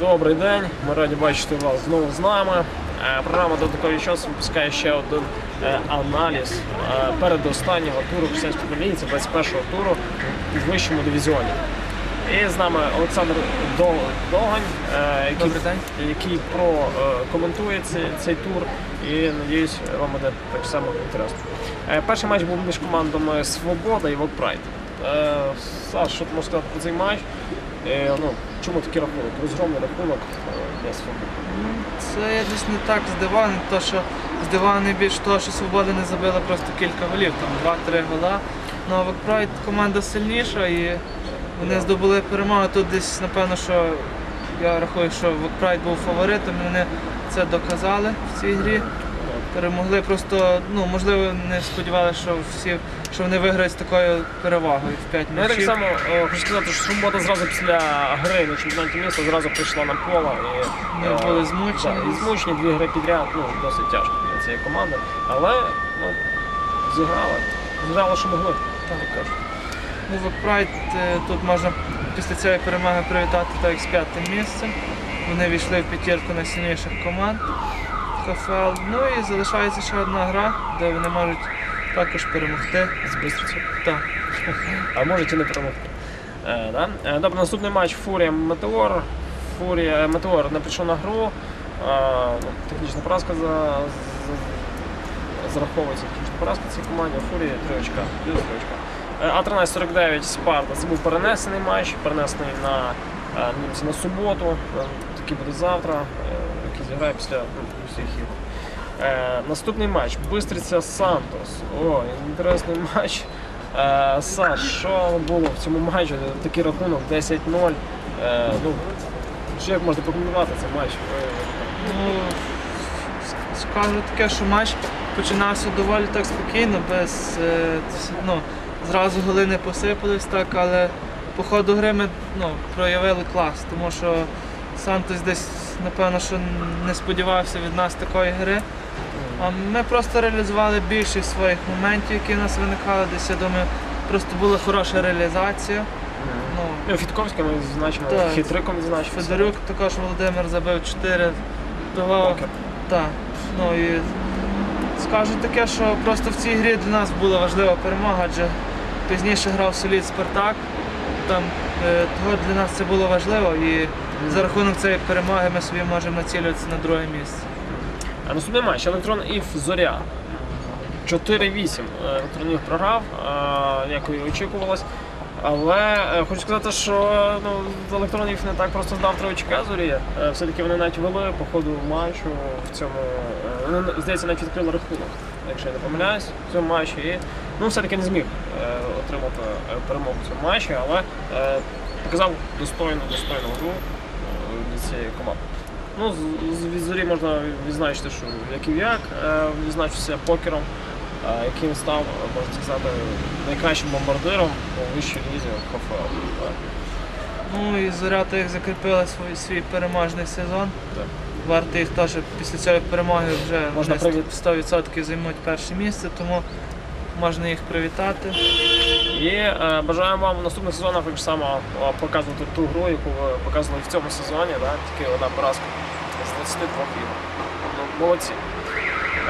Добрий день, ми раді бачити вас знову з нами. Е, Програма «Додатковий час випускає ще один е, аналіз е, передостаннього туру християнської лінії, 21-го туру у вищому дивізіоні. І з нами Олександр Догань, який, який прокоментує цей, цей тур. І надіюсь, вам буде так само інтересно. Перший матч був між командами Свобода і Вокпрайд. Саш, що ти можеш сказати про цей матч? Е, ну, чому такий рахунок? Розгромний рахунок е, для свободи. Це я десь не так здивований, то що здивований більше того, що Свобода не забила просто кілька голів, там 2-3 гола. Ну а Вокпрайд команда сильніша і вони здобули перемогу. Тут десь, напевно, що я рахую, що Вокпрайд був фаворитом, і вони це доказали в цій грі. Перемогли просто, ну можливо, не сподівалися, що всі що вони виграють з такою перевагою в 5 Ну, я так м'ячів. само е, хочу сказати, що Свобода зразу після гри на чемпіонаті міста зразу прийшла на поле. І, Ми е, були змучені. да, і змучені дві гри підряд, ну, досить тяжко для цієї команди. Але ну, зіграли. Зіграли, що могли, так як кажуть. Ну, Вокпрайд е, тут можна після цієї перемоги привітати так з п'ятим місцем. Вони війшли в п'ятірку найсильніших команд ХФЛ. Ну і залишається ще одна гра, де вони можуть також перемогти. З Бистрицю. Так. А можуть і не перемогти. Е, да? Е, Добре, наступний матч Фурія Метеор. Фурія Метеор не прийшов на гру. Е, ну, Технічна поразка за, за- зараховується технічна поразка цій команді. Фурія 3 очка. Плюс 3 очка. Е, А13-49 Спарта. Це був перенесений матч, перенесений на, е, на суботу. Е, Такий буде завтра, е, який зіграє після ну, всіх. Е, наступний матч Бистриця Сантос. О, інтересний матч. Е, Саш, що було в цьому матчі? Такий рахунок 10-0. Е, ну, що як можна прокоментувати цей матч? Ну, скажу таке, що матч починався доволі так спокійно, без е, ну, зразу голи посипались так, але по ходу гри ми ну, проявили клас, тому що Сантос десь, напевно, що не сподівався від нас такої гри. А ми просто реалізували більшість своїх моментів, які в нас виникали. Десь я думаю, просто була хороша реалізація. Ну, Фітковський ми відзначимо, Так. хитриком відзначився. Федорук також Володимир забив 4 того. Покер. Так. Ну і скажу таке, що просто в цій грі для нас була важлива перемога, адже пізніше грав солід Спартак. Там е, того для нас це було важливо і за рахунок цієї перемоги ми собі можемо націлюватися на друге місце. А наступний матч Електрон Іф Зоря. 4-8 Електрон Іф програв, е, як і очікувалось. Але е, хочу сказати, що ну, Електрон Іф не так просто здав три зорі. Е, Все-таки вони навіть вели по ходу матчу в цьому. Вони, здається, навіть відкрили рахунок, якщо я не помиляюсь, в цьому матчі. І ну, все-таки не зміг отримати перемогу в цьому матчі, але показав достойну, достойну гру е, цієї команди. Ну, з, з від зорі можна відзначити, що як і як е, відзначився покером, е, яким став, можна сказати, найкращим бомбардиром у вищій лізі. Так. Ну і зоря то їх закріпила свій, свій переможний сезон. Так. Варто їх теж після цієї перемоги вже Можна 100% займуть перше місце, тому можна їх привітати. І е, бажаємо вам в наступних сезонах так само е, показувати ту гру, яку ви показували в цьому сезоні, да? тільки одна поразка з 22 ігор. Ну, молодці.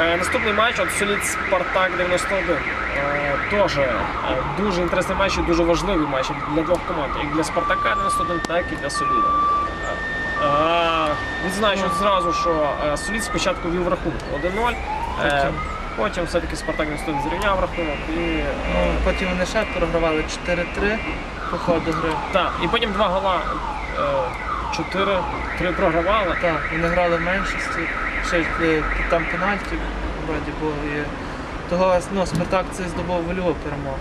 Е, наступний матч от Солід Спартак 91. Е, Теж е, дуже інтересний матч і дуже важливий матч для двох команд. Як для Спартака 91, так і для Соліда. Е, Відзначу зразу, що е, Солід спочатку вів рахунок 1-0. е, Потім. Все-таки Спартак 91 зрівняв рахунок і Ну, потім вони ще програвали 4-3 по ходу гри. Так, і потім два гола. е, Чотири, три програвали. Так, вони грали в меншості, ще е, там пенальті вроді було. І того ну, Спартак це здобув вольову перемогу.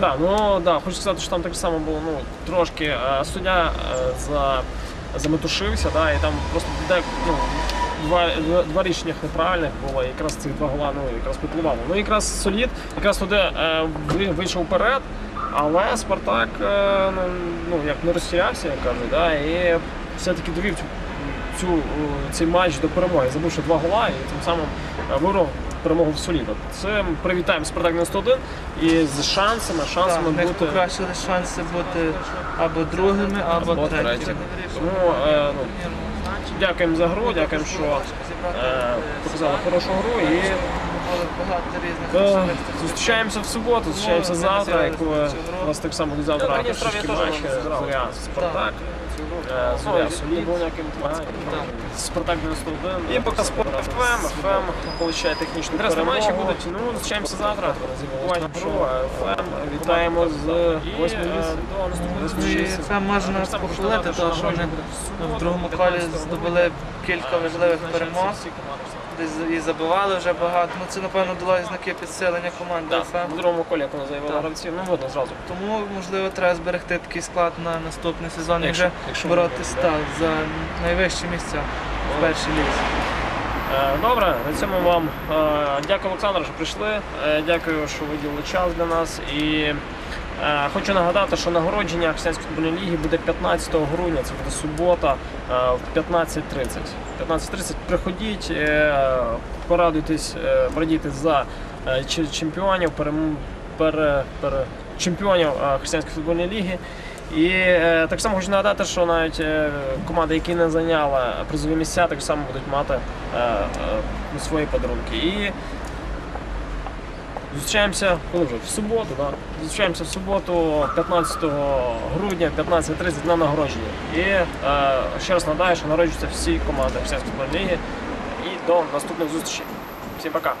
Да, ну да, хочу сказати, що там так само було ну, трошки е, суддя за, заметушився, да, і там просто де, ну, два, два, рішення неправильних було, якраз цих два гола ну, якраз випливало. Ну якраз солід, якраз туди е, ви- вийшов вперед, але Спартак е, ну, ну, як не розтірявся, як кажуть, да, і все-таки довів цю, цю, е, цей матч до перемоги, забувши два гола і тим самим е, перемогу в соліда. Це привітаємо Спартак 91 і з шансами, шансами них бути. покращили шанси бути або другими, або, Або третіми. третіми. Тому е, ну, Дякуємо за гру, дякуємо, що е, показали хорошу гру і багато різних е, особистих зустрічаємося в суботу, зустрічаємося завтра. Як у вас так само завтра трішки матч е, Зоря Спартак. Е, Зоря Солід. Спартак 91. І поки спорт ФМ, ФМ получає технічну Інтересні матчі будуть. Ну, зустрічаємося завтра. Про ФМ. Вітаємо з 8 до наступної Ну, це можна похвалити, тому що вони в другому колі здобули кілька важливих перемог. Десь і забивали вже багато. Ну це напевно дало знаки підсилення команди Так, ФМ. в другому колі, як вони заявили Так. гравці, ну видно зразу. Тому можливо треба зберегти такий склад на наступний сезон і Якщо- вже якщо боротися можна, так, за найвищі місця в першій лізі. Е, Добре, на цьому вам е, дякую, Олександр, що прийшли. Е, Дякую, що виділили час для нас. І хочу нагадати, що нагородження Християнської футбольної ліги буде 15 грудня, це буде субота е, в 15.30. 15.30 приходіть, е, порадуйтесь, е, порадійте за е, чемпіонів, перем- пере, пере, чемпіонів е, Християнської футбольної ліги. І е, так само хочу нагадати, що навіть е, команди, які не зайняли призові місця, так само будуть мати е, е, свої подарунки. І зустрічаємося ну, вже? В суботу, да? Зустрічаємося в суботу, 15 грудня, 15.30 на нагородження. І е, ще раз нагадаю, що народжуються всі команди футбольної ліги. І до наступних зустрічей. Всім пока!